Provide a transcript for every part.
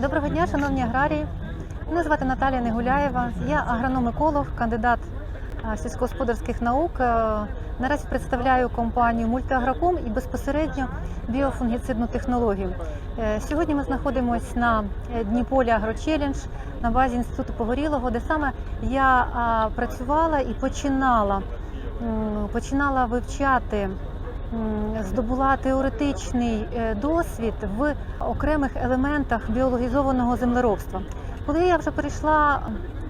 Доброго дня, шановні аграрії. Мене звати Наталія Негуляєва. Я агроном-еколог, кандидат сільськогосподарських наук. Е, Наразі представляю компанію Мультиагроком і безпосередньо біофунгіцидну технологію. Е, Сьогодні ми знаходимося на е, Дніполі Агрочелендж на базі інституту Погорілого, де саме я працювала і починала, починала вивчати здобула теоретичний е, досвід в окремих елементах біологізованого землеробства. Коли я вже перейшла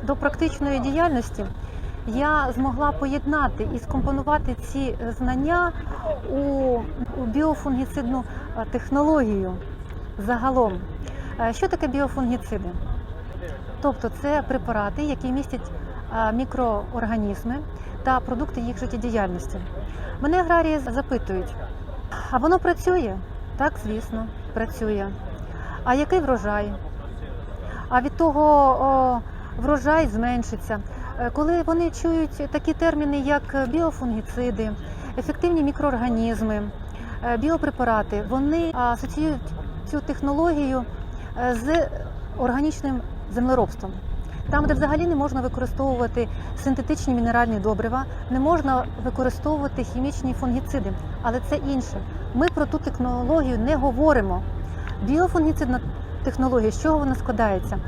до практичної діяльності, я змогла поєднати і скомпонувати ці знання у, біофунгіцидну е, технологію загалом. Е, Що таке біофунгіциди? Тобто це препарати, які містять е, мікроорганізми та продукти їх життєдіяльності. Мене аграрії запитують, а воно працює? Так, звісно, працює. А який врожай? А від того о, врожай зменшиться. Е, Коли вони чують такі терміни, як біофунгіциди, ефективні мікроорганізми, е, біопрепарати, вони асоціюють цю технологію е, з органічним землеробством. Там, де взагалі не можна використовувати синтетичні мінеральні добрива, не можна використовувати хімічні фунгіциди, але це інше. Ми про ту технологію не говоримо. Біофунгіцидна технологія, з чого вона складається?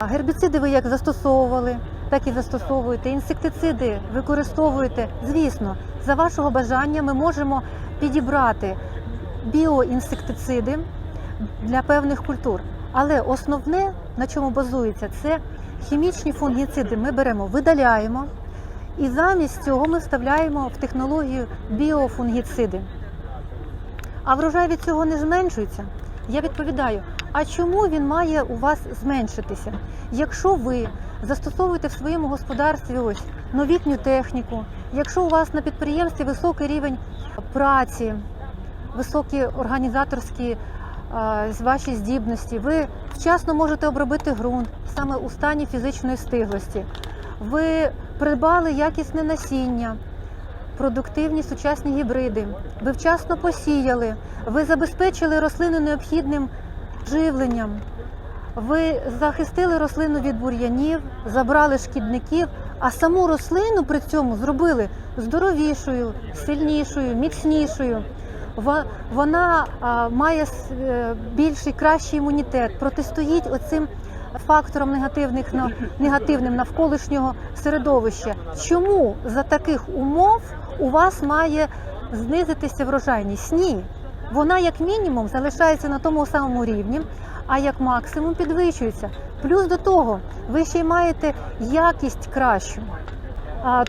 Гербіциди ви як застосовували, так і застосовуєте. Інсектициди використовуєте. Звісно, за вашого бажання ми можемо підібрати біоінсектициди для певних культур. Але основне, на чому базується, це хімічні фунгіциди. Ми беремо, видаляємо, і замість цього ми вставляємо в технологію біофунгіциди. А врожай від цього не зменшується. Я відповідаю: а чому він має у вас зменшитися? Якщо ви застосовуєте в своєму господарстві ось новітню техніку, якщо у вас на підприємстві високий рівень праці, високі організаторські ваші здібності, ви вчасно можете обробити ґрунт саме у стані фізичної стиглості. Ви придбали якісне насіння, продуктивні сучасні гібриди. Ви вчасно посіяли, ви забезпечили рослину необхідним живленням. Ви захистили рослину від бур'янів, забрали шкідників, а саму рослину при цьому зробили здоровішою, сильнішою, міцнішою. Вона має е, більший кращий імунітет, протистоїть оцим факторам негативних негативним навколишнього середовища. Чому за таких умов у вас має знизитися врожайність? Ні. Вона як мінімум залишається на тому самому рівні, а як максимум підвищується. Плюс до того, ви ще й маєте якість кращу.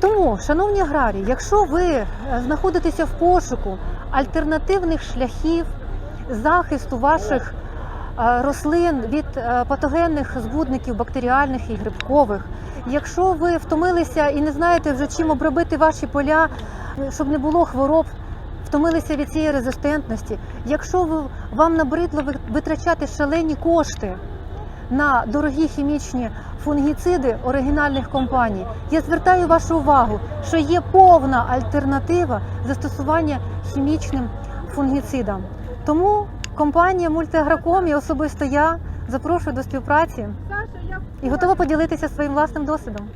Тому, шановні аграрії, якщо ви е, знаходитеся в пошуку альтернативних шляхів захисту ваших е, рослин від е, патогенних збудників бактеріальних і грибкових, якщо ви втомилися і не знаєте вже чим обробити ваші поля, щоб не було хвороб, втомилися від цієї резистентності, якщо ви, вам набридло ви- витрачати шалені кошти на дорогі хімічні фунгіциди оригінальних компаній, я звертаю вашу увагу, що є повна альтернатива застосування хімічним фунгіцидам. Тому компанія Мультиагроком і особисто я запрошую до співпраці і готова поділитися своїм власним досвідом.